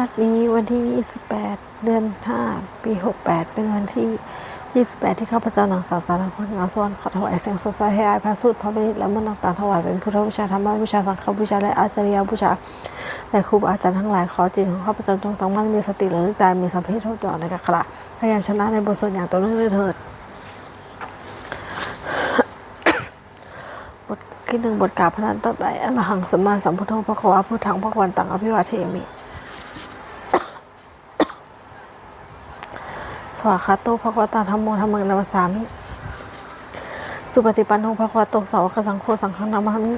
วัดนี้วันที่ 28 เดือน 5 ปี 68 เป็นวันที่ 28 ที่ข้าพเจ้านางสาวสารพลงาสวรรค์ขอถวายเสียงสดใสให้อายพระสูตรพระเบญและมนต์ต่างๆถวายเป็นพุทธบูชาธรรมบูชาสังฆบูชาและอาจารยบูชาและครูอาจารย์ทั้งหลายขอจิตของข้าพเจ้าจงตั้งมั่นมีสติระลึกได้มีสัมผัสโทษจอในกักระพยัญชนะในบทสวดอย่างต่อเนื่องด้วยเถิดบทที่หนึ่งบทกล่าวพระนันตรัสใดอรหังสัมมาสัมพุทโธพระควาพุทธังพระควันตังอภิวาเทมิ วากาโตภควตาธรรมโมธรรมังนามสสามิ สุปฏิปันโนภควโตสาวกสังโฆสังฆนามามิ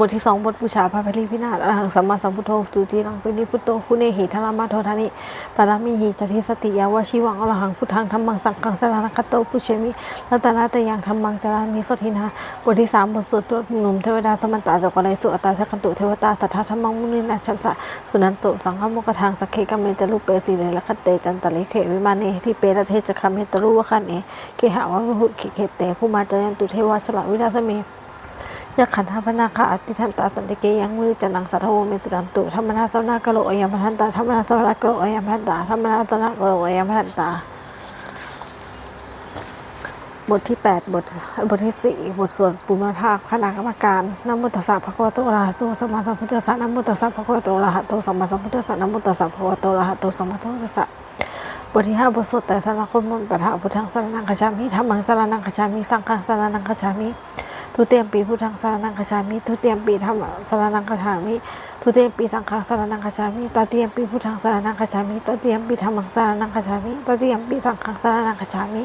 บทที่สองบทบูชาพระพลีพินาศอรหังสัมมาสัมพุทโธสุติรังปินิพุตโตคุเนหิธรามาโทธานิปารามีหิจติสติยาวชิวังอรหังพุทธังธรรมังสังฆังสรณคตโตปุเชมิรัตนาตยังธรรมังจารามิสทินาบทที่สามบทสวดตัวหนุ่มเทวดาสมันตาจักรไลสุอัตตาชกันตุเทวตาสัทธาธรรมังมุนินาชันสะสุนันตุสังฆโมกทางสักเคกัมเมจลุเปสีเลละคเตจันตลิเขวิมาเนที่เปรเทจะคำเฮตรุวะคันเอเกหะวะหุเขเขเตผู้มาจายันตุเทวาชลวิลาสเม ยกขันธพนาคาอติทันตาสันติเกยังมือจันังสัทโวเมสุรันตุธรรมนาสนากโลอยัมพันตาธรรมนาสนากโลอยัมพันตาธรรมนาสนากโลอยัมพันตา บทที่แปดบทบทที่สี่บทสวดปุมภาคคณะกรรมการนมุตตสสะภะคะวะโตอะระหะโตสมมาสัมพุทธัสสะนมุตตสสะภะคะวะโตอะระหะโตสมมาสัมพุทธัสสะนมุตตสสะภะคะวะโตอะระหะโตสมมาสัมพุทธัสสะบทที่ห้าบทสวดแต่สารคุณมนต์ปะทะพุทธังสรนังคชามิธรรมังสรนังคชามิสังฆังสรนังคชามิ ทุเตียมปีพุทธังสารนังคชามิทุเตียมปีธรรมสารนังคชามิทุเตียมปีสังฆสารนังคชามิตติยมปีพุทธังสารนังคชามิตติยมปีธรรมังสารนังคชามิตติยมปีสังฆสารนังคชามิ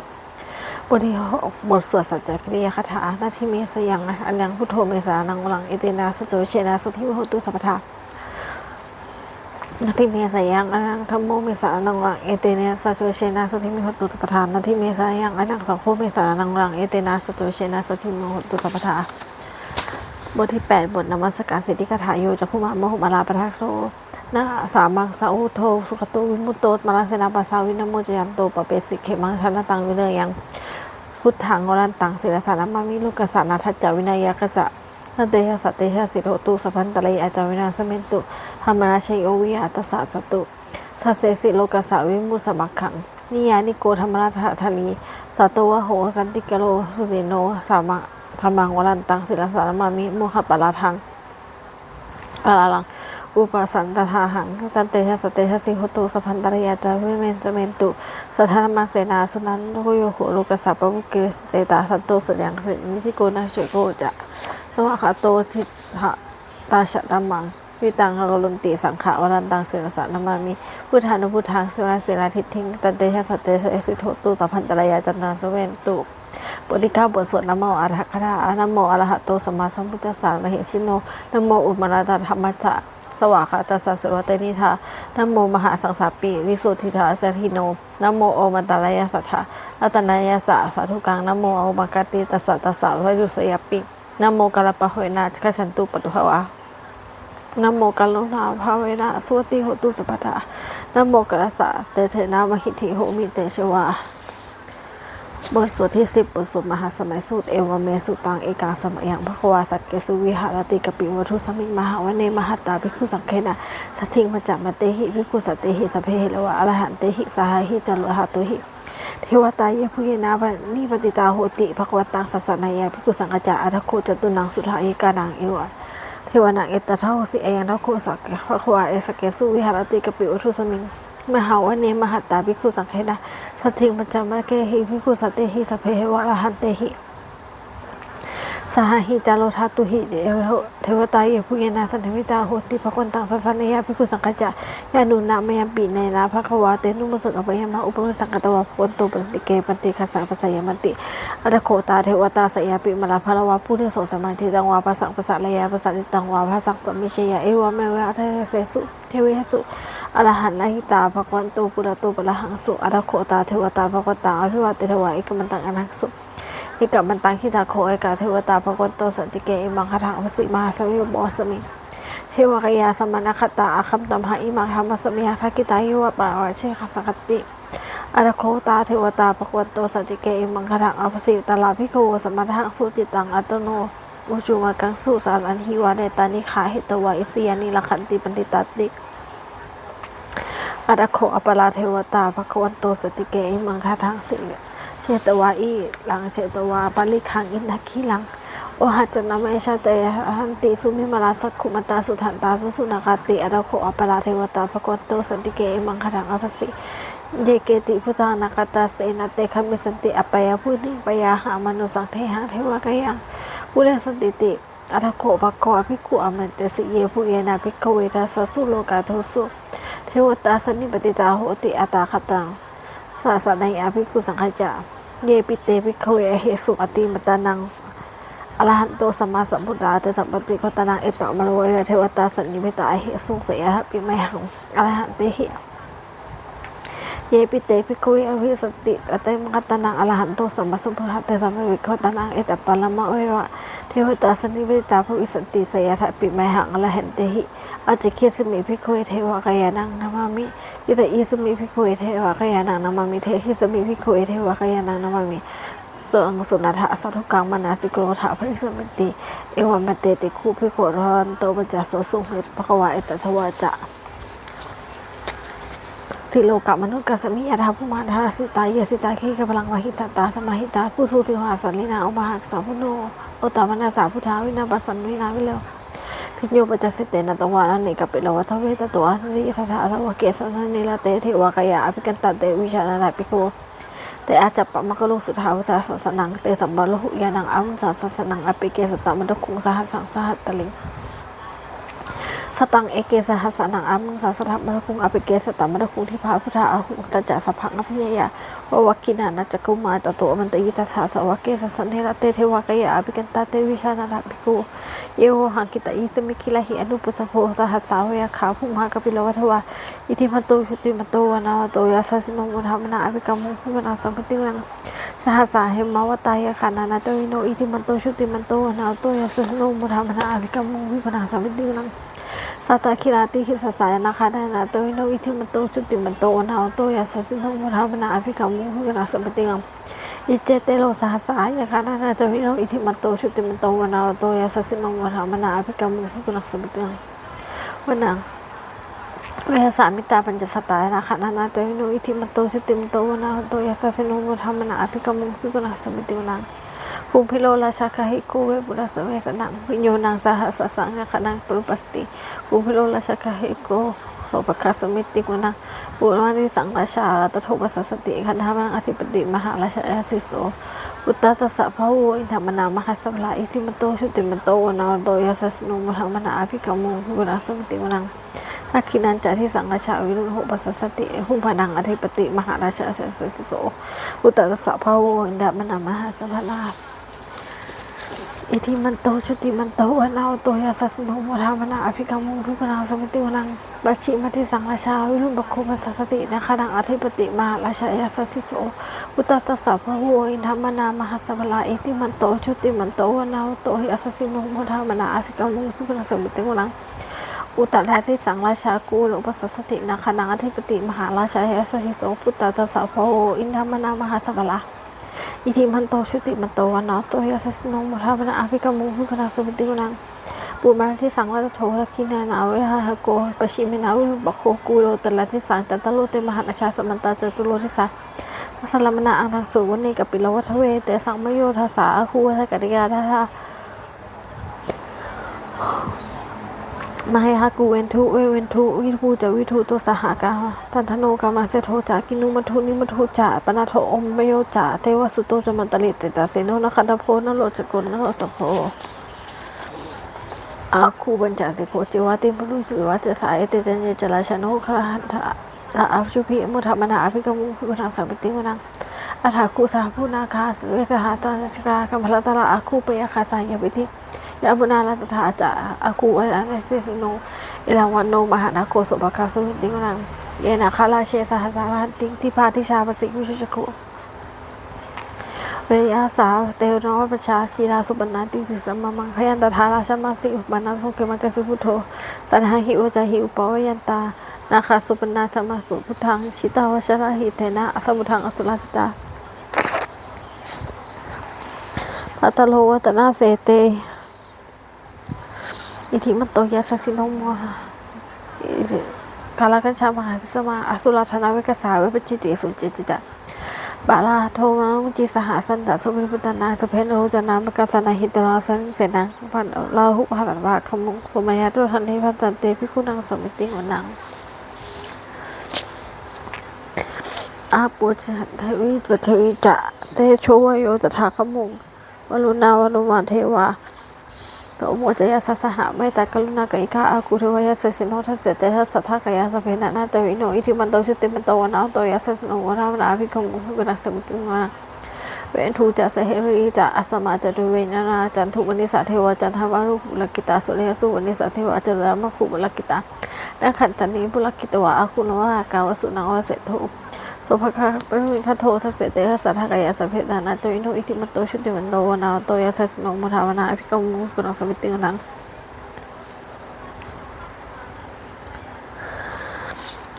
บทที่หกบทสวดสัจจกิริยาคาถาหน้าที่เมสยังอันยังพุทโธเมสานังวลังเอเตนาสโจเชนะสุทิวหตุสัพพทา นาทิเมสายังอนังธรรมโมเมสานังวังเอเตนะสัจเชนะสุทิมโหตุสัพพทานาทิเมสายังอนังสังโฆเมสานังวังเอเตนะสัจเชนะสุทิมโหตุสัพพทาบทที่ 8 บทนมัสการสิทธิคาถาโยจะคุมามหุมาลาปะทะโคนะสามังสาอุโทสุขโตวิมุตโตมาลาเสนาปัสสาวินโมจยันโตปะเปสิเขมังชนะตังวิเลยยังพุทธังวรันตังศิลสานามามิลูกกษานาทัจจาวินายกษะ สันเตหะสัตเตหะสิโรตุสัพพันตะเลยอาจาวินาสเมนตุธรรมราชัยโอวิหาตสะสตุสัสเสสิโลกสาวิมุสมักขังนิยานิโกธรรมราชธานีสัตวะโหสันติกโลสุสิโนสามะธรรมังวรันตังศิลสานมามิโมหปะลาทังปะลาลัง อุปสันตถาหังตันเตชะสเตชะสิโหตุสัพพันตระยาจาวิเมนสเมนตุสัทธามาเสนาสนันโกโยโหโลกสัพปะบุเกสเตตาสัตโตสัญญังสินิสิโกนาเชโกจะสวะขาโตทิหะตาชะตัมมังวิตังกลุนติสังขะวรันตังเสนสะนามามิพุทธานุพุทธังเสนาเสนาทิทิงตันเตชะสเตชะสิโหตุสัพพันตระยาจนาสเวนตุบทที่เก้าบทสวดนโมอะระหะคาถานโมอรหะโตสัมมาสัมพุทธัสสะมเหสิโนนโมอุมาราตธรรมะ สวากขาตัสสะสวะเตนิธานโมมหาสังสาปีวิสุทธิธาสัทิโนนโมโอมันตรายาสัทธารัตนายาสะสาธุกังนโมโอมากาติตัสสะตัสสะวายุสยาปินโมกาลปะโหยนาคชันตุปตุภวะนโมกัลโลนาภาเวนะสวติโหตุสัพพทานโมกัสสะเตเทนามหิทธิโหมิเตชวา บทสวดที่สิบบทสวดมหาสมัยสูตรเอวเมสุตังเอกาสมัยยังพระควาสักเกสุวิหารติกปิวัตุสมิงมหาวเนมหัตตาภิกขุสังเคนะสัทธิงมัจามเตหิภิกขุสัตเตหิสพเพหิละวะอรหันเตหิสหหิจัลโลหะตุหิเทวตายะพุเยนาปนิปติตาโหติภควตังสัสนายะภิกขุสังกจาอัตโคจตุนังสุทธาเอกานังเอวะเทวนาเอตตะเทาสิเอยังทโคสักพระควาเอสเกสุวิหารติกปิวัตุสมิง มหาวเนมหัตตาภิกขุสังเคนะสัจจิงปัจจามะเกหิภิกขุสัตเตหิสัพเพวะระหันเตหิ สหหิจาโลทัตุหิเดวเทวตายผู้เยนาสันมิตาโหติภควันตังสัสสเนยภิกุสังฆจายานุนามยมปีในนาภควาเตนุมสุกอภยมาอุปนิสังกตวะพนโตปสิเกปันติคัสสะปัสสยมันติอัตโคตาเทวตาสยาปิมลาภลวะผู้ที่โสสมาธิตังวาภาสังภาษะระยะภาษะติตังวาภาสังสมิเชยเอวะเมวะเทเสสุเทวิสุอรหันนาหิตาภควันโตปุระโตปะละหังสุอัตโคตาเทวตาภควตาอภิวาเตถวายเอกมันตังอนักสุ อกมันตังคิตาโคเอกาเทวตาภกวันโตสันติเกอิมังคทังอภสิมาสมิบอสมิเทวกยาสมณคตาอาคัมตัมหะอิมังธรรมสมิยาทักิตายุวะปะวะเชขสังกติอรโคตาเทวตาภกวันโตสันติเกอิมังคทังอภสิตลาภิกขวสมทังสุติตังอัตโนอุจุมากังสุสารันหิวาเนตานิขาเหตวะอิสยานิลักขันติปันติตัตติอัตโคอปราเทวตาภควันโตสันติเกอิมังคาทังสิ เชตวาอีหลังเชตวาปาลิขังอินทคีหลังโอหัจจนาเมชาเตหันติสุมิมาลาสักขุมตาสุทันตาสุสุนากาติอัตโคอปราเทวตาภควันโตสติเกอิมังคังอภัสสิเยเกติพุทธานาคตาเสนาเตคมิสันติอปยาพุนิปยาหามนุสังเทหังเทวกายังปุเรสันติติอัตโคภควภิกขุอมันเตสิเยผู้เยนาภิกขเวทัสสุโลกาโทสุเทวตาสันิปติตาโหติอัตาคตัง สาสนัยอภิกุสังขจาเยปิเตภิกขเวเหสุอติมตานังอรหันโตสัมมาสัมพุทธาเตสัมปติโคตานังเอปะมะโลเวเทวตาสัญญิมิตาเหสุเสยะปิไมหังอรหันเตหิเยปิเตภิกขเวอภิสติอเตมกัตนังอรหันโตสัมมาสัมพุทธาเตสัมปติโคตานังเอตปะละมะเววะเทวตาสัญญิมิตาภวิสติเสยะปิไมหังอรหันเตหิอจิเคสมิพิโคเทวกายานังนามามิยุตอีสมิพิโคเทวกายานังนามามิเทหิสมิพิโคเทวกายานังนามามิสังสุนัทะสัทุกังมนาสิโกรธาภริสมิติ เอวมเตติคูพิโครอนโตปัจจสสุเหตภควาเอตทวาจะสิโลกะมนุษย์กัสมิยาธาภุมาธาสิตายสิตาคีกพลังวาหิสัตตาสมาหิตาผู้สุสิวาสันลินาอุบาหักสาพุโนโอตามนาสาพุทธาวินาปัสสันวินาวิเลว พิญโยปัจจสิเตนะตวานันนิกปิโลวัทเวตตัวนิสัทธาทวเกสันนิลาเตเทวากายาอภิกันตเตวิชานาปิโกแต่อาจจะปะมะกลุสุทาวสาสสนังเตสัมบาลหุยานังอัมสาสสนังอภิเกสตมันตคุงสหัสสังสหัตตลิง สตังเอเกสหัสนังอัมสาสธรรมะคุงอภิเกสตมันตคุงที่พาพุทธาอาหุตจัสพังอภิยาววักินานัจกุมาตโตมันตยิตัสสะสวเกสสันเทระเตเทวากายาอภิกันตเตวิชานาปิโกเยวหังกิตาอิสมิคิลาหิอนุปัสโพสหัสสาวยาขาภูมหากปิโลวัทวาอิทิมันโตชุติมันโตวนาโตยาสัสิโนมุธามนาอภิกรรมุภูมนาสัมปติวัง สหัสาเหมาวตายขานานาโตวิโนอิทิมันโตชุติมันโตนาโตยาสัสิโนมุธามนาอภิกรรมุภูมนาสัมปติวังสัตตคิราติหิสสายนาคาดานาโตวิโนอิทิมันโตชุติมันโตนาโตยาสัสิโนมุธามนาอภิกรรมุภูมนาสัมปติวังอิเจเตโลสหัสายาคานานาจวิโนอิทิมันโตชุติมันโตนาโตยาสสิโนวนามนาอภิกรรมุภุกุนักสมติงวนัง เวสามิตาปัญจสตายนาคานานาจวิโนอิทิมโตชุติมโตวนาโตยาสสิโนวนามนาอภิกรรมุภุกุนักสมติวนังภูมิพิโลราชาคาหิโกเวบุรสเวสนังวิญโยนังสหัสสังคนังปรุปัสติภูมิพิโลราชาคาหิโกโสปคาสมิติกุนังปุณวันิสังราชาตโทปัสสติขันธามังอธิปติมหาราชาสิโสปุตตะสสะพะโวอินทมนามหัสสลาอิทิมโตชุติมโตวนาโตยาสสนุมหังมนาอภิกรรมุกุณาสมิติวนัง ทักขินันจะที่สังราชาวิรุณโหปัสสสติหุพนังอธิปติมหาราชาสิโสปุตตะสสะพะโวอินทมนามหัสสลาอิทิมันโตชุติมันโตวนาโตยาสัสนโมทามนาอภิกรรมุทุกนาสมิติวนังบัชิมาทิสังราชาวิรุณบกโคปัสสสตินะคะนังอธิปติมาราชายาสัสสิโสอุตตตัสสะพะโวอินทมนามหัสสวลาอิทิมันโตชุติมันโตวนาโตยาสัสสิโนโมทามนาอภิกรรมุทุกนาสมิติวนัง อุตตะทิสังราชากูโลปัสสสตินะคะนังอธิปติมหาราชายาสัสสิโสปุตตตัสสะพโวอินทมนามหัสสวลาอิทิมันโตชุติมันโตวันนาโตยาสสนงมุทามนะอาภิกมุภุคณาสมิติวนังปูมาที่สังวัตโถทกินานาเวหะโกปชิมินาวิบะโคกูโลตละที่สังตัตโลเตมหานาชาสมันตาจตุโลทิสาทัสลมนาอังทังสุวันนี้กับปิโลวัทเวเตสังมโยทัสสาคูวัทกติยาทา ทามหากูเวนทุเวเวนทุวิทูจะวิทูตัวสหกาตันทโนกามาเสโทจากินุมัทุนิมัทุจาปนาโทอมมโยจาเทวสุโตจะมันตลิตตาเสโนนคันธโพนโลจกุลนโลสโพอาคูบัญจาสิโคจิวาติมุลุสุวัจสายเตจันเยจลาชโนคหันทะละอาชุพิมุธรรมนาอภิกมุภิกุณาสัมปติวนังอัฏฐาคูสาภูนาคาสเวสหาตาชกาคัมพลตระอาคูปยาคาสายาปิธิ ยาบุนาลตถาจะอากูอันเสสโนเอลาวันโนมหานาโคสุบคาสวินติงนังเยนาคาลาเชสหสาราติงที่พาทิชาปสิกุชชโคเวยาสาเตโนประชาจีราสุบนาติสิสัมมังพยันตถาราชมาสิอุปนาสุเกมังกสิพุทโธสันหหิวจาหิอุปวยันตานาคาสุปนาธรรมสุพุทธังชิตาวชราหิเทนะอสมุทังอสุลาติตาปัตโลวัตนาเสเต อิทิมันโตยาสสิโนโมอิกาลกัญชามหาพิสมาอสุรธนาเวกษาเวปจิติสุจิจิจะบาลาโทมามุจิสหสันตสุภิพุตนาสุเพนโรจนามกสนาหิตราสันเสนังพันลาหุพันวาขมุงขมายาตุทันนิพันตันเตพิคุณังสมิติวนังอาปุจันทวิปัทวิจะเตโชวโยตถาคมุงวรุณาวรุมาเทวา ตโมจยาสัสหะไม่ตากรุณากอิกาอากุเทวายาสสิโนทัสเสเตทัสสัทธากายาสเพนะนาตวิโนอิทิมันโตชุติมันโตวนาโตยาสสโนวนานาภิกขุกุณัสสมุติวนาเวนทูจะเสเหวิจะอัสมาจะดุเวนานาจันทุวันิสาเทวจันทวารุบุลกิตาสุริยสุวันิสาเทวจันทมะขุบุลกิตาและขันตันีบุลกิตวะอาคุณวะกาวสุนังวะเสถุ สุภคะปริวิคโททัสเสเตหัสสะทากายาสเพดานาโตอิโนอิทิมันโตชุติมันโตวนาโตยาสัสโนมุทาวนาอภิกรมุกุณังสมิตินัง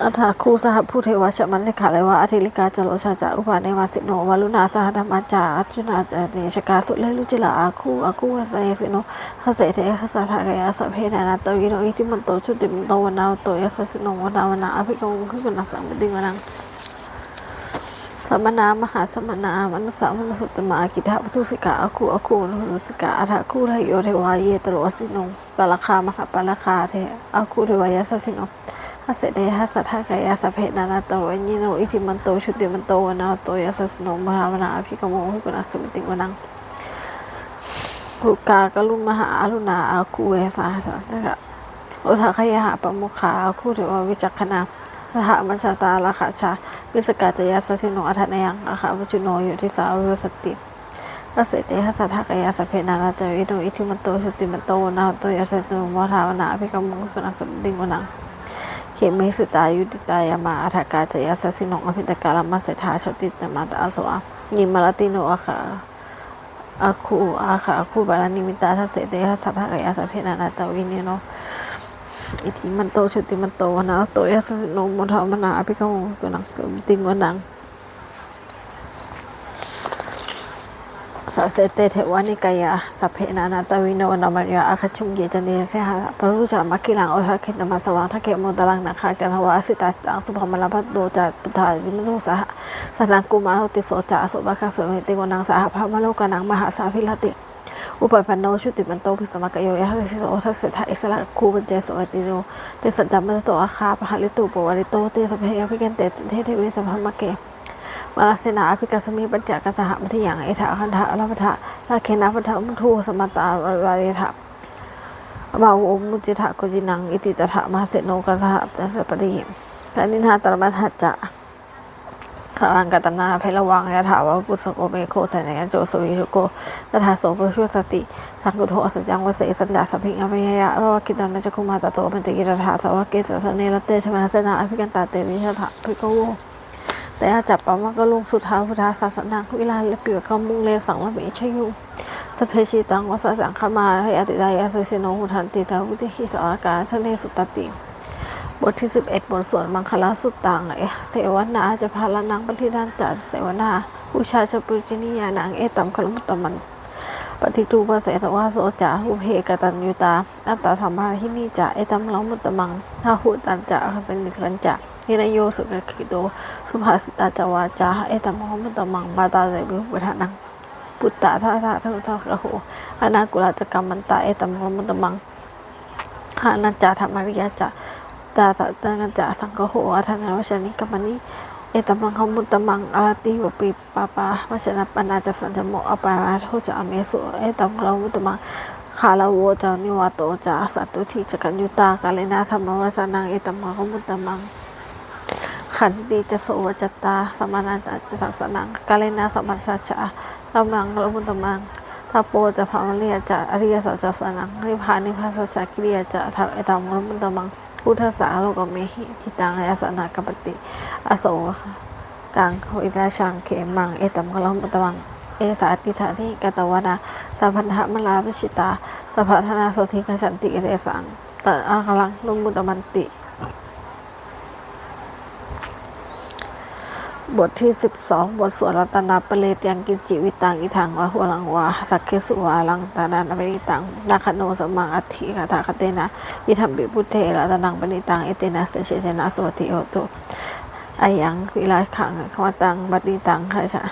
อัฏฐาคูสหผู้เทวชมันสิกขาเลวะอธิลิกาจโลชาจาอุปาเนวาสิโนวาลุนาสหธรรมาจาอัจุนาจเนชกาสุเลลุจิลาอาคูอาคูวะเสยสิโนหเสเทหสสะทากายาสเพดานาโตอิโนอิทิมันโตชุติมันโตวนาโตยาสัสโนมุทาวนาอภิกรมุกุณังสมิตินัง สมณามหาสมณามนุสสามนุสตมากิทาปทุสิกาอคูอคูนุนุสิกาอัฐคูทโยเทวาเยตโรสินงปาลคามหาปาลคาเทอคูเทวายาสสินงฮัสเสดฮัสสัทธากายาสเพนานาโตวิญิโนอิทิมันโตชุติมันโตวนาโตยาสสินงมหาวนาอภิกโมหุกุณัสสมิติวนังสุกากลุมหาอรุณาอาคูเวสาสันตะโอทาคยหาปมุขาอาคูเทวาวิจักขณา สหมัญชาตาลาคาชาวิสกาจยาสสิโนอัฏฐนยังอาคาวุจุโนอยู่ที่สาวเวสติพระเสเตหัสถากายาสเพนานาเตวิโนอิทิมันโตชุติมันโตนาโตยาสสิโนมทาวนาภิกมุขนัสดิงวนังเขมิสตายุติตายามาอัฐกาจยาสสิโนอภิตกาลมัสเสถาชติตมาตอาสวะยิมลติโนอาคาอาคูอาคาอาคูบาลานิมิตาทัสเตหัสถากายาสเพนานาเตวินิโน อิติมันโตชุติมันโตนะโตยาสสิโนมทามนาอภิกรมกุนังติงวนังสัสเสเตเทวานิกายาสัพเพนานาตวิโนนามัญญาอาคชุมเยจันเนเสหะปรุจามัคคิลังอทาคิตมาสวังทักเกโมตลังนาคาจันทวาสิตาสตังสุภมลพัตโดจาปุถาจิมโตสหสันังกุมาโหติโสจาสุบาคัสเมติวนังสหภามโลกนังมหาสาพิลติ อุปปันโนชุติมันโตภิสมกโยยะสิโสทัสเสทะอิสระคูปัญเจสวัติโนเตสัจจมัตโตอาคาปะหะลิตุปวาริโตเตสพเพยพิกันเตเทเทวิสัพพมะเกมาลาเสนาอภิกัสมิปัญจกสหมัทิยังเอถะคันธะอรพัทะลาเคนะพัทะมุทูสมตาวาเรทะมาวุมุจิทะโกจินังอิติตถะมาเสโนกสหตัสปะติกานินาตรมัทหะจะ ขารังกัตนาเพลวังยะถาวะปุสโกเมโคสัญญาโจสุวิชุโกตถาโสปุชุสติ สังกุโทอสจังวเสสันดาสพิงอภิยยะรวกิตันนจคุมาตโตเป็นติกิรถาสวะเกสสเนรเตธรรมสนาอภิกันตาเตวิชถะภิกโวแต่อาจับปะมะกะลุงสุทาพุทธาศาสนาวิลาเละปิวคำมุงเลสังวะเมชยุสเพชิตังวสสังขมาให้อติดายาสสิโนหุทันติสาวุติหิสอากาทะเนสุตติ บทที่ 11 บทสวดมังคลาสุตตังเอเสวนาจะพาลนังปฏิดานจัดเสวนาอุชาชปุจินิยานังเอตัมคลมุตตมันปฏิทูปเสสวาโสจาหุเพกตัญยุตาอัตตาธรรมาหินีจะเอตัมคลมุตตมังทาหุตันจะอคตินิสันจะฮินโยสุกคิโตสุภาสิตาจวาจาเอตัมคลมุตตมังบาตาเสบิวุฒนังปุตตะทาทาทาทาโหอนากุลาจกรรมันตาเอตัมคลมุตตมังหานัจจาธรรมริยาจะ ตาตะตังจะสังกโหอัทนาวชนิกัมมณิเอตมังคมุตมังอาติวปิปาปาวชนะปนาจะสันจโมอปาราโทจะอเมสุเอตัมคลมุตมังคาลาโวจานิวาโตจาสัตตุทิจกันยุตากาเลนาธรรมวสนังเอตมังคมุตมังขันติจะโสวจตาสมานาจะสัสนังกาเลนาสมัชชาตมังคมุตมังทาโปจะพามเรียจะอริยสัจสนังนิพพานิพพาสัจกิริยจะทำเอตัมคมุตมัง พุทธสาโลกเมหิทิตังอาสนากปติ อโศกังวิราชังเขมัง เอตัมกลมปตวัง เอสาติสานิกตวนาสัพพันธมลาพิชิตาสัพพัฒนาโสธิกชันติเอสังตะอาคลังลุมุตมันติ บทที่ 12 บทสวดรัตนาปเลตยังกินจิวิตังอิทังวะหัวลังวาสักเคสุวาลังตานานาเวนิตังนาคโนสมังอัตถิคาถาคเตนะอิทัมปิพุเทรัตนังปณิตังเอเตนะเสเชเชนะสวัติโหตุอายังวิลาขังขวตังบัติตังขชะ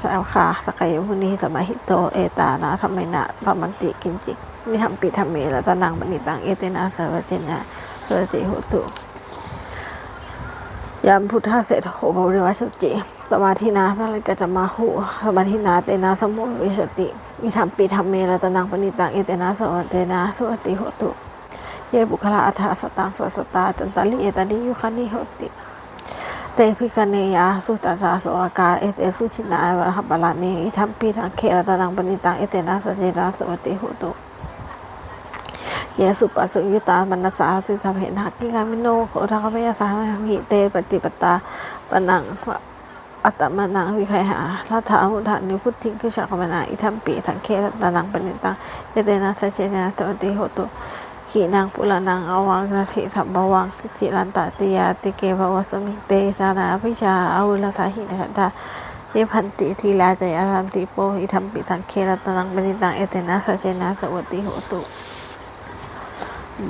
สาวคาสกายมุนีสมาหิโตเอตานาธรรมนะธรรมันติกินจินิทัมปิธรรมเมรัตนังปณิตังเอเตนะสวัตินะสวัติโหตุ ยามพุทธเสร็จโหบริวัชจิสมาธินาพระลิกจะมาหูสมาธินาเตนะสมุวิสติอิธรรมปีธรรมเมรตนังปณิตังเอเตนะสวัเตนะสวัสติโหตุเยบุคลาอัฏฐสตังสวสตาจันตลิเอตานิยุคานิโหติเตพิคเนยาสุตตาสอากาเอเตสุชินาวะหบาลานีอิธรรมปีทังเครตนังปณิตังเอเตนะสเจนะสวัสติโหตุ ยสุปัสสุยุตามนัสสาวสิสัมเหนักกิกามิโนโคทากพยาสาหิเตปฏิปตาปนังอัตตมนังวิไคหาทัถามุทานิพุทธิกิชากมนาอิทัมปีสังเคตานังปณิตังเยเตนะสัจเจนะตวติโหตุขีนางปุลนังอวังนาทิสัมบวังจิรันตติยาติเกภวสมิเตสานาพิชาอาวุลสาหินะตาเยพันติทีลาใจยารันติโปอิทัมปิสังเคตานังปณิตังเอเตนะสัจเจนะสวัติโหตุ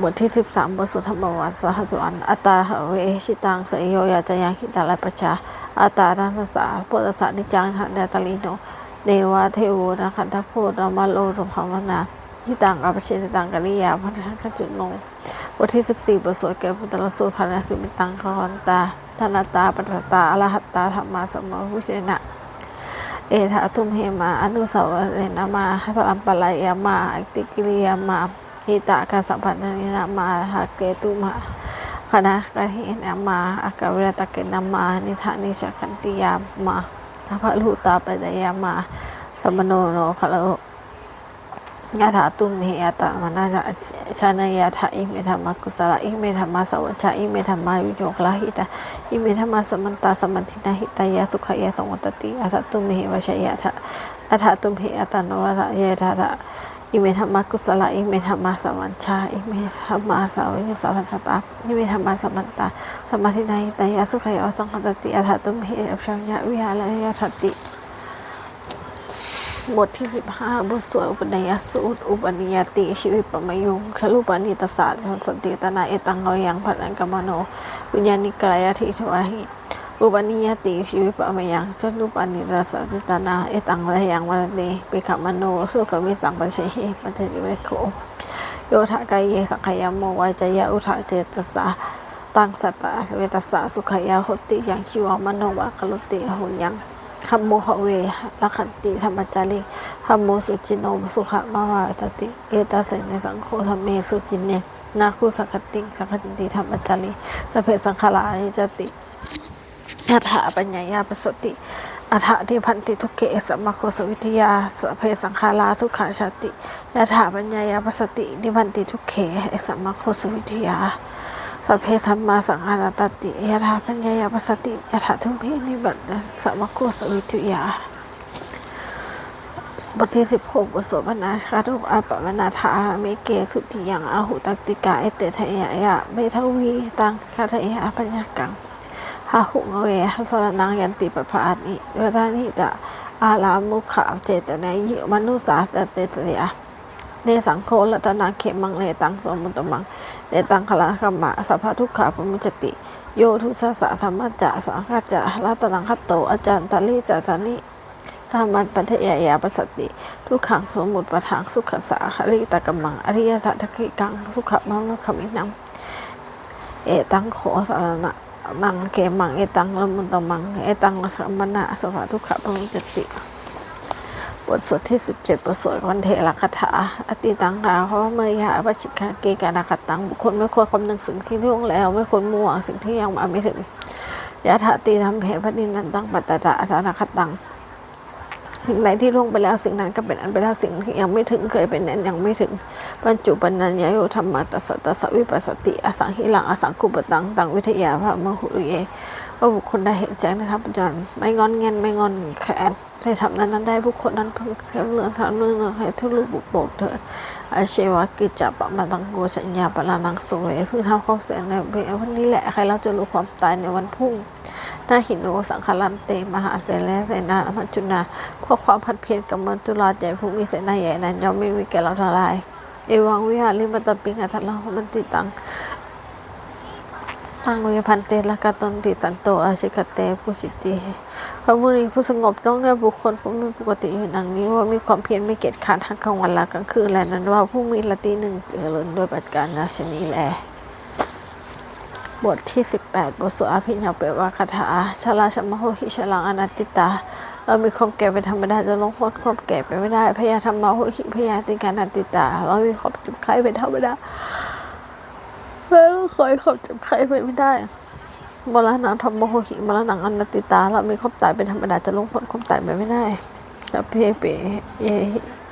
บทที่ 13 บทสุธรรมวัตสหสวรรค์อัตตาเวชิตังสยโยยาจยังหิตาลปัชชาอัตตาทัสสะโพธิสัตนิจังหันเดตลิโนเนวะเทวนะคันทโพธมาโลสุภาวนาหิตังอภิเชตตังกริยาพันธะจุโนบทที่ 14 บทสวดแก่พุทธลสูตรพันธสิมิตังคอนตาธนาตาปัตตาอรหัตตาธรรมาสมมวิเชนะเอธาทุมเหมา อนุสาวเรนามาพระอัมปลายามาอิติกิริยามา หิตากาสัมพันธนินามาหาเกตุมาคณะกะหินามาอากาเวตะเกนามานิธานิชคันติยามาพระลูตาปดยามาสมโนโนคลยะถาตุมเหยตามนาจะชานายาถาอิเมธรรมกุศลอิเมธรรมสวัชอิเมธรรมาวิโยคลาหิตาอิเมธรรมสมันตาสมันตินาหิตายาสุขายาสงวตติอัตตุมเหวชยะถาอัฏฐตุมเหอัตโนวะเยธาถา อิเมธรรมกุศลอิเมธรรมสวัญชาอิเมธรรมสาวิสาวัสตาอิเมธรรมสมันตาสมาธินาหิตายาสุขายาสงวตติอัฏฐตุมเหอภิญญาวิหารยะทติบทที่15บทสวดอุปนิยสูตรอุปนิยติชีวิตปมยุงคลุปนิตศาสตร์สติตนาเอตังเกยังพันังกมโนวิญญาณิกายทิทวาหิ อุปนิยติชีวิตปมยังจนุปนิตศาสติตนาเอตังระยังวันเนเปขมโนสุขมิสังปเชหิปัญเทวิเวโคโยธากายสังขยามโมวายจยะอุทาเจตสาตังสัตตะเวตสาสุขยาหติยังชีวมโนวากลุติหุยังธรรมโมหเวลักขันติธรรมจาริธรรมโมสุจินโนสุขมาวาตติ เอตาเสในสังโฆธรรมเมสุจินเนนาคุสักขติสักขติธรรมจาริสเพสังขารานิจติ อัฏฐปัญญายาปสติอัฏฐที่พันติทุกเกสมโคสวิทยาสเพสังขาราทุกขาชาติอัฏฐปัญญายาปสตินิพันติทุกเขสมโคสวิทยาสเพสัมมาสังฆาตตติยถาปัญญายาปสติยถาทุมเพนิบัติสัมมโคสวิทยาบทที่สิบหกบทสวดนาคาทุกอาปวนาถาเมเกสุติยังอาหุตักติกาเอเตทยายะเมทวีตังคาทยาปัญญากัง หาหุงเวสรนังยันติปภานิเวทานิจะอาลามุขะเจตนายมนุสาสเตเตยาเนสังโฆรัตนาเขมังเนตังสมุตตมังเนตังคลาขมะสัพพทุกขาปมุจติ โยทุสสะสัมมัจจะสังฆจจะรัตนังคัตโตอาจารย์ตาลีจาจานิสามัญปัญญายาปสติ ทุกขังสมุตประทางสุขสาคลิตกมังอริยสัจกิกังสุขมังขมินังเอตังโขสารณะ มังเกมังเอตังละมุนตมังเอตังสัมมณะสัพพทุกขปมุจจติบทสวดที่17บทสวดวันเทระคาถาอติตังคาเพราะเมื่อยาปชิกาเกกานาคตังบุคคลไม่ควรคำนึงสิ่งที่ล่วงแล้ว ไม่ควรมั่วสิ่งที่ยังมาไม่ถึงยะถาตีทำเพพนินันตังปัตตะตะอานาคตัง สิ่งไหนที่ล่วงไปแล้วสิ่งนั้นก็เป็นอันไปแล้วสิ่งที่ยังไม่ถึงเคยเป็นนั้นยังไม่ถึงบรรจุปัญญาโยธรรมตัสสะตัสสวิปัสสติอสังหิลังอสังคุปตังตังวิทยาพระมหุเยว่าบุคคลได้เห็นแจ้งในธรรมปัญญาไม่งอนเงินไม่งอนแขนได้ทำนั้นนั้นได้บุคคลนั้นเพิ่งเลื่อนสามเรื่องเรื่องให้ทุลุบุกโบกเถิดอาเชวะกิจจะปะมาตังโกสัญญาปลานังสวยเพิ่งทำความเสร็จในเบวันนี้แหละใครเราจะรู้ความตายในวันพรุ่ง นาหิโนสังคลันเตมหาเสนและเสนามัจจุนาเพราะความพันเพียรกับมัจจุราใหญ่ผู้มีเสนาใหญ่นั้นย่อมไม่มีแก่เราทลาย เอวังวิหาริมัตตปิงอัตละหมันติตังตังเวพันเตละกาตนติตันโตอาชิกเตผู้จิตติพระมุนีผู้สงบต้องได้บุคคลผู้มีปกติอยู่ดังนี้ว่ามีความเพียรไม่เกียจขาดทั้งกลางวันและกลางคืนและนั้นว่าผู้มีละตีหนึ่งเจริญโดยปัจการนาชนีแล บทที่ 18 บทสวดอภิญญาเปวาคาถาชาลาชมโหหิชลังอนัตติตา เรามีความแก่เป็นธรรมดาจะลงพ้นความแก่ไปไม่ได้ พยาธรรมโหหิพยาติการอนัตติตา เรามีความเจ็บไข้เป็นธรรมดาแล้วคอยความเจ็บไข้ไปไม่ได้มรณะธรรมโหหิมรณะอนัตติตา เรามีความตายเป็นธรรมดาจะลงพ้นความตายไปไม่ได้สัพเพเปเย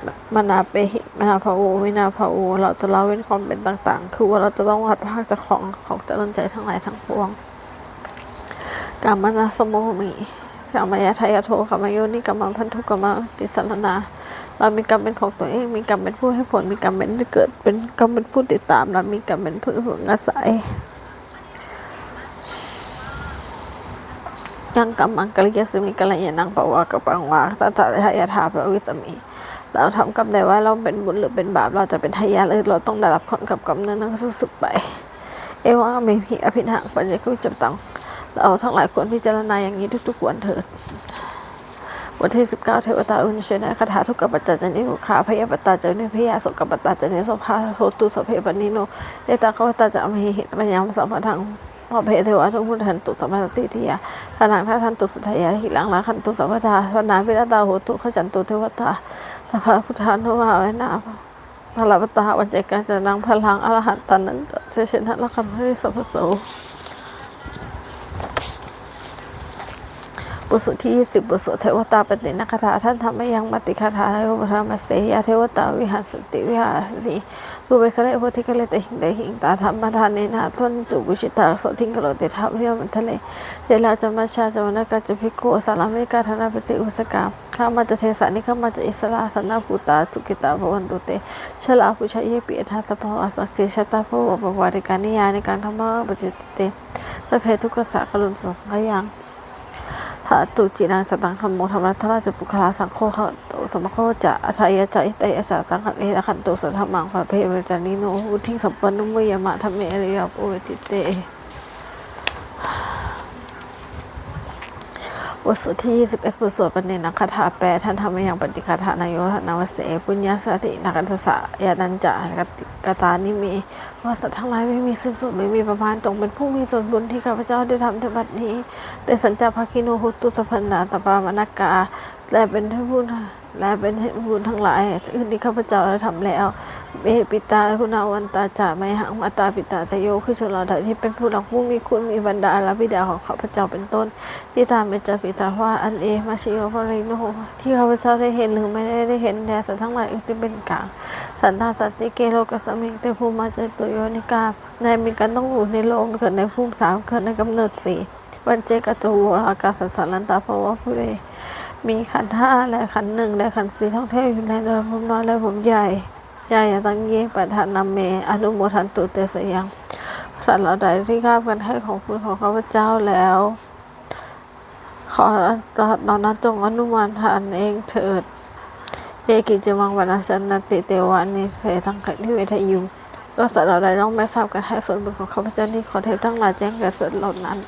หิมนาเปหิมนาภาโอวินาภาโอเราจะละเว้นความเป็นต่าง ๆ คือว่าเราจะต้องวัดภาคจากของของจริญใจทั้งหลายทั้งปวงกามนาสโมมิกามายาทายาโทกามายโยนิกามังพันธุกามาติสรณาเรามีกรรมเป็นของตัวเอง มีกรรมเป็นผู้ให้ผล มีกรรมเป็นที่เกิด เป็นกรรมเป็นผู้ติดตาม เรามีกรรมเป็นผู้ฝึกอาศัยยังกรรมังกริยสมิกัลยานังปะวากับปังวาตถาทายาทาพระวิสมี เราทำกรรมใดว่าเราเป็นบุญหรือเป็นบาปเราจะเป็นทายาทหรือเราต้องได้รับผลกับกรรมนั้นทั้งสุดไป เอวังมีพิอภินังปัญญาคุจับตังเราทั้งหลายควรพิจารณาอย่างนี้ทุกๆวันเถิดบทที่ 19 เทวตาอุนเชนะคาถาทุกขปัจจานิโนคาพยาปตตาเจเนพยาสุขปัตตาเจเนสภาโหตุสเพปนิโนเอตากวตาจะอมหิหิตปัญญามสัมปทังพอเพเทวะทุกพุทธันตุสัมมาติทิยาทานังท่าทันตุสัทยาหิลังลาคันตุสัมปทาพนาวิรตาโหตุขจันตุเทวตา ตาพระพุทธานุภาเวนาพระปตาวันใจการจะนังพลังอรหันตันนั้นเจเชนะละคำให้สัพพโส บทสุที่20บทสวเทวตาปฏินักคาถาท่านทำไม่ยังมติคาถาให้พระธรรมเสยาเทวตาวิหารสติวิหารนีรูปไปคะเลโพธิคะเลแต่หิงแต่หิงตาธรรมทานเนนาทนจุบุชิตาโสทิงกโลเตทัพเรียมันทะเลเจลาจมาชาจวนากาจพิโกสารามิกาธนาปฏิอุสกามข้ามาจะเทสานิข้ามาจะอิสระสนาภูตาสุกิตาภวันตุเตชลาภูชาเยปิเอทาสภาวะสักเจชตาภวะปวาริกานิยาในการทำมาปฏิเตสเพทุกขสะกลุนสังขยัง ถ้าตุจินังสตังธรรมโมธรรมะทราจะปุคลาสังโฆขะโตสมโคจะอัทายะจะอิตยะสะสังฆเอตขันโตสัทธมังพระเพเวจานิโนวุทิงสัมปันุมยมะธรรมเมอริยโอเวติเต บทสวดที่ 21บทสวดปัญเนนักคาถาแปลท่านทำมาอย่างปฏิคาถานายโยธนาวเสปุญญาสตินักัสสะยานันจะกติกตานิมีว่าสัตว์ทั้งหลายไม่มีสิ้นสุดไม่มีประมาณตรงเป็นผู้มีส่วนบุญที่ข้าพเจ้าได้ทำในบัดนี้ แต่สัญจาภาคิโนหุตุสพันนาตปามนักกา และเป็นท่านผู้และเป็นบุญทั้งหลายอื่นที่ข้าพเจ้าได้ทำแล้วเบปิตาคุณาวันตาจาไมหังมาตาปิตาตโยคือชนเราที่เป็นผู้หลักผู้มีคุณมีบรรดาและบิดาของข้าพเจ้าเป็นต้นที่ตามเป็นจาปิตาว่าอันเอมาชิโอภริโนที่ข้าพเจ้าได้เห็นหรือไม่ได้ได้เห็นแด่สัตว์ทั้งหลายอื่นที่เป็นกลางสันตาสัตติเกโลกัสมิงเตภูมาเจตุโยนิกาในมีการต้องอยู่ในโลกเกิดในภูมิสามเกิดในกำเนิดสี่วันเจกตุโวอากาศสันลันตาภวะพุเร มีขันห้าและขันหนึ่งและขันสี่ท่องเที่ยวอยู่ในเรือผมน้อยและผมใหญ่ใหญ่ตังเยปัฏฐานาเม อนุโมทันตุเตสยังสัตว์เหล่าใดที่ข้ากันให้ของคุณของข้าพเจ้าแล้ว ขอตอนนั้นจงอนุโมทานเองเถิดเยกิจวังวนาสันนติเตวานิเสทังคนิเวทยุตัวสัตว์เหล่าใดต้องไม่ทราบกันให้ส่วนบุญของข้าพเจ้าที่ขอเทพทั้งหลายแจ้งแก่สัตว์เหล่านั้น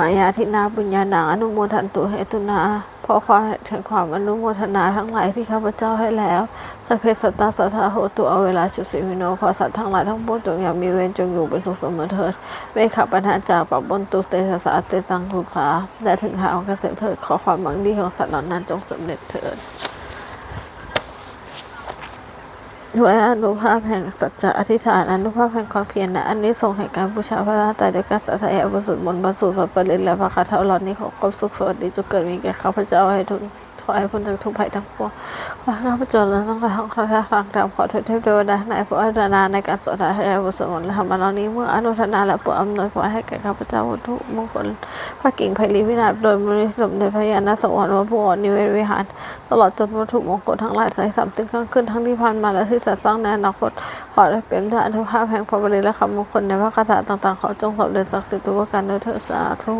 มายาทินาบุญญาณังอนุโมทันตุเหตุนาเพราะความถึงความอนุโมทนาทั้งหลายที่ข้าพเจ้าให้แล้วสเพสตาสัทธาโหตุเอาเวลาชุสิวิโนขอสัตว์ทั้งหลายทั้งปวงจงอย่ามีเวรจงอยู่เป็นสุขเสมอเถิดไม่ขับปัญหาจากปับบนตุเตสสะเตตังคุขาและถึงทางของเกษตรเถิดขอความหวังดีของสัตว์เหล่านั้นจงสำเร็จเถิด ด้วยอนุภาพแห่งสัจจะอธิษฐานอนุภาพแห่งความเพียรและอันนี้ส่งแห่งการบูชาพระราตายด้วยการสัตยาบุสุมนต์บรรสุพระปริตและพระคาถาหลอนนี้ขอความสุขสวัสดีจงเกิดมีแก่ข้าพเจ้าให้ทุกท ขอให้พ้นจากทุกภัยทั้งปวงขอให้ข้าพเจ้าและทั้งข้าทั้งข้าทั้งดาวขอเถิดเทพเทวดาในพระอาราในการสวดให้บุษมนและธรรมนนี้เมื่ออนุทนาและโปรดอำนวยพรให้แก่ข้าพเจ้าทุกมงคลพระกิ่งไพลีวินาศโดยมริสมเด็จพระยาณสวรรค์วัดผู้อ่อนนิเวศวิหาร ตลอดจนวัตถุมงคลทั้งหลายใส่สามตึงข้างขึ้นทั้งที่ผ่านมาและที่จะสร้างในอนาคตขอได้เป็นพระอนุภาพแห่งพระบริและคำมงคลในพระคาถาต่างๆขอจงสำเร็จศักดิ์สิทธิ์ทุกประการโดยเถิดสาธุ